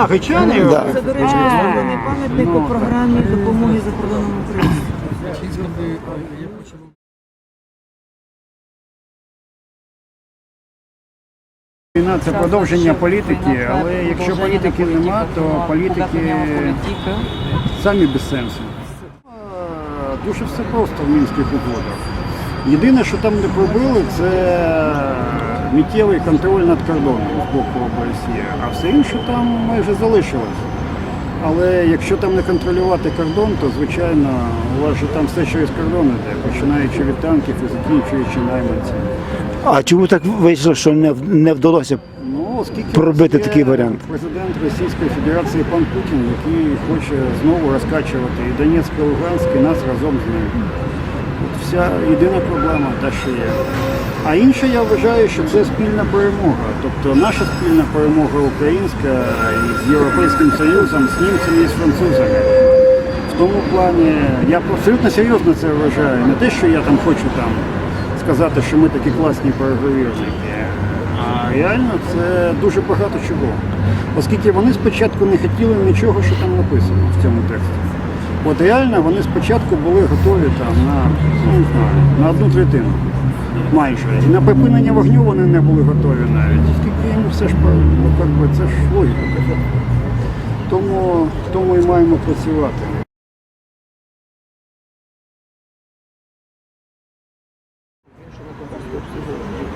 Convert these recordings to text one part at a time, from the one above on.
А, його? Да. Це, до речі, встановлений пам'ятник у програмі допомоги за кордоном України. Війна це продовження політики, але якщо політики нема, то політики самі без сенсу. Е, Дуже все просто в мінських угодах. Єдине, що там не пробили, це миттєвий контроль над кордоном з боку ОБСЄ, а все інше там майже залишилось. Але якщо там не контролювати кордон, то звичайно у вас же там все через кордон іде, починаючи від танків і закінчуючи найманцями. А чому так вийшло, що не, не вдалося? Ну, оскільки Пробити є такий варіант. Президент Російської Федерації пан Путін, який хоче знову розкачувати і Донецьк, і Луганськ, і нас разом з ним. Вся єдина проблема та, що є. А інше я вважаю, що це спільна перемога. Тобто наша спільна перемога українська з Європейським Союзом, з німцями і з французами. В тому плані я абсолютно серйозно це вважаю. Не те, що я там хочу там сказати, що ми такі класні переговірники. А реально це дуже багато чого. Оскільки вони спочатку не хотіли нічого, що там написано в цьому тексті. От реально вони спочатку були готові там на, ну, не знаю, на одну третину. Майже. І на припинення вогню вони не були готові навіть. Оскільки їм все ж ну, як би, це ж логіка. Тому, тому і маємо працювати.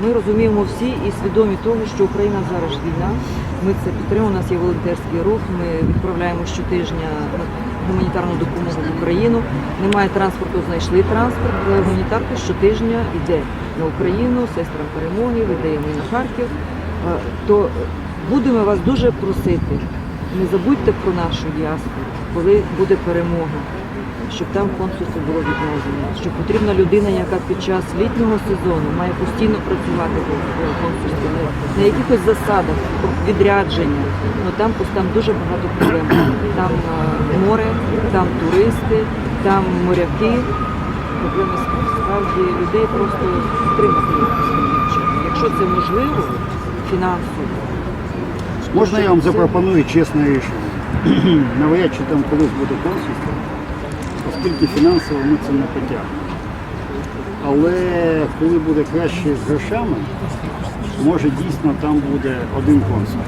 Ми розуміємо всі і свідомі того, що Україна зараз війна. Ми це підтримуємо. У нас є волонтерський рух. Ми відправляємо щотижня гуманітарну допомогу в Україну. Немає транспорту, знайшли транспорт. але Гуманітарка щотижня йде на Україну, сестрам перемоги, видаємо і на Харків. Е, То будемо вас дуже просити. Не забудьте про нашу діаспору, коли буде перемога щоб там консульство було відновлено, що потрібна людина, яка під час літнього сезону має постійно працювати в консульстві на, якихось засадах, відрядження. Ну там там дуже багато проблем. Там е, море, там туристи, там моряки. Проблеми справді людей просто стримати. Якщо це можливо, фінансово. Можна я вам запропоную чесне рішення? Навряд чи там колись буде консульство, оскільки фінансово ми це не потягнемо. Але коли буде краще з грошами, може дійсно там буде один консул.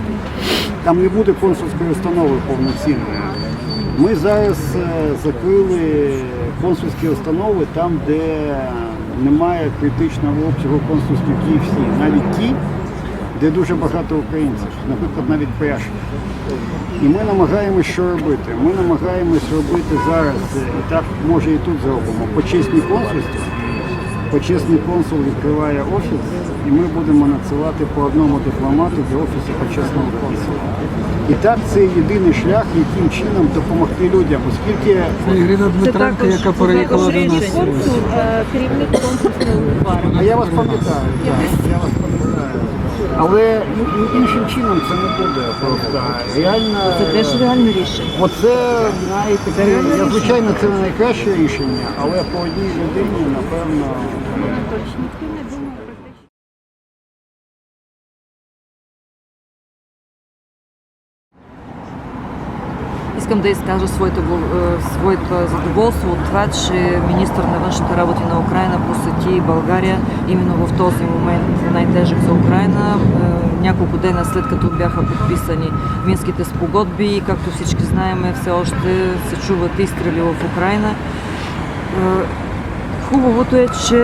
Там не буде консульської установи повноцінної. Ми зараз е, закрили консульські установи там, де немає критичного обсягу консульських дій всі, навіть ті, де дуже багато українців, наприклад, навіть Пряшки. І ми намагаємося що робити. Ми намагаємось робити зараз, е, і так може і тут зробимо, почесні консульства. Почесний консул відкриває офіс, і ми будемо надсилати по одному дипломату до офісу почесного консула. І так це єдиний шлях, яким чином допомогти людям, оскільки Ірина Дмитренко, яка переїхала до нас. Консул, е, керівник консульства А я вас пам'ятаю, я вас пам'ятаю. Але і- і іншим чином це не буде просто. Реально, Це теж реальне рішення. Оце, знаєте, я, звичайно, це не найкраще рішення, але по одній людині, напевно, Искам да изкажа своето, е, своето задоволство от това, че министър на външните работи на Украина посети България именно в този момент най-тежък за Украина. Е, Няколко дена след като бяха подписани Минските спогодби и както всички знаем, все още се чуват изстрели в Украина. Хубавото е, че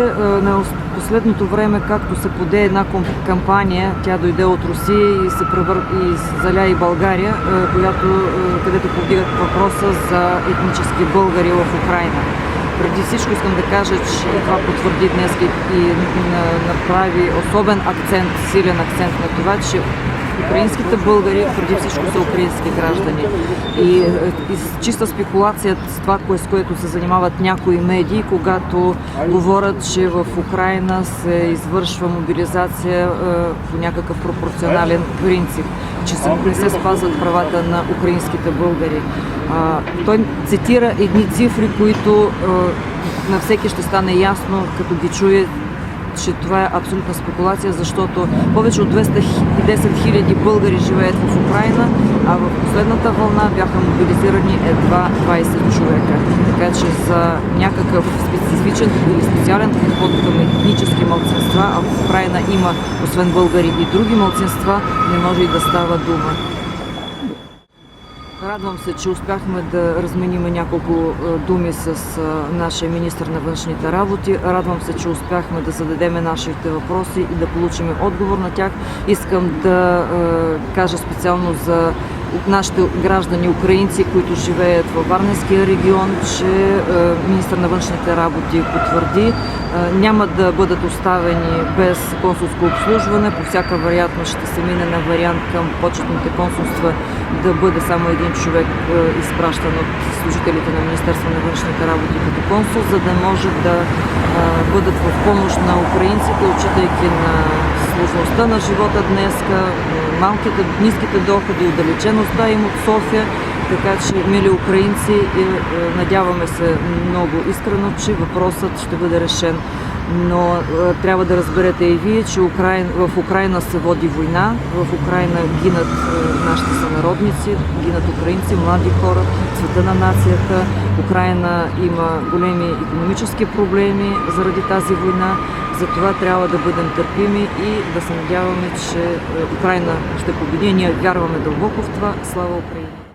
на ос- последното време, както се поде една кампания, тя дойде от Русия и се превър... и заля и България, която, където повдигат въпроса за етнически българи в Украина. Преди всичко искам да кажа, че това потвърди днес и, и на- направи особен акцент, силен акцент на това, че украинските българи преди всичко са украински граждани. И, е, и чиста спекулация с това, с което се занимават някои медии, когато говорят, че в Украина се извършва мобилизация е, по някакъв пропорционален принцип, че не се спазват правата на украинските българи. Той цитира едни цифри, които е, на всеки ще стане ясно, като ги чуе, че това е абсолютна спекулация, защото повече от 210 хиляди българи живеят в Украина, а в последната вълна бяха мобилизирани едва 20 човека. Така че за някакъв специфичен или специален подход към етнически младсинства, а в Украина има освен българи и други младсинства, не може и да става дума. Радвам се, че успяхме да разменим няколко е, думи с е, нашия министр на външните работи. Радвам се, че успяхме да зададеме нашите въпроси и да получим отговор на тях. Искам да е, кажа специално за нашите граждани украинци, които живеят във Варненския регион, че е, министр на външните работи потвърди, е, няма да бъдат оставени без консулско обслужване. По всяка вероятност ще се мине на вариант към почетните консулства да бъде само един човек е, изпращан от служителите на Министерство на външните работи като консул, за да може да бъдат в помощ на украинците, отчитайки на сложността на живота днеска, малките, ниските доходи, отдалечеността им от София. Така че, мили украинци, е, е, надяваме се много искрено, че въпросът ще бъде решен. Но е, трябва да разберете и вие, че в Украина се води война, в Украина гинат нашите сънародници, гинат украинци, млади хора, света на нацията. Украина има големи економически проблеми заради тази война. Затова трябва да бъдем търпими и да се надяваме, че е, Украина ще победи. Ние вярваме дълбоко в това. Слава Украина!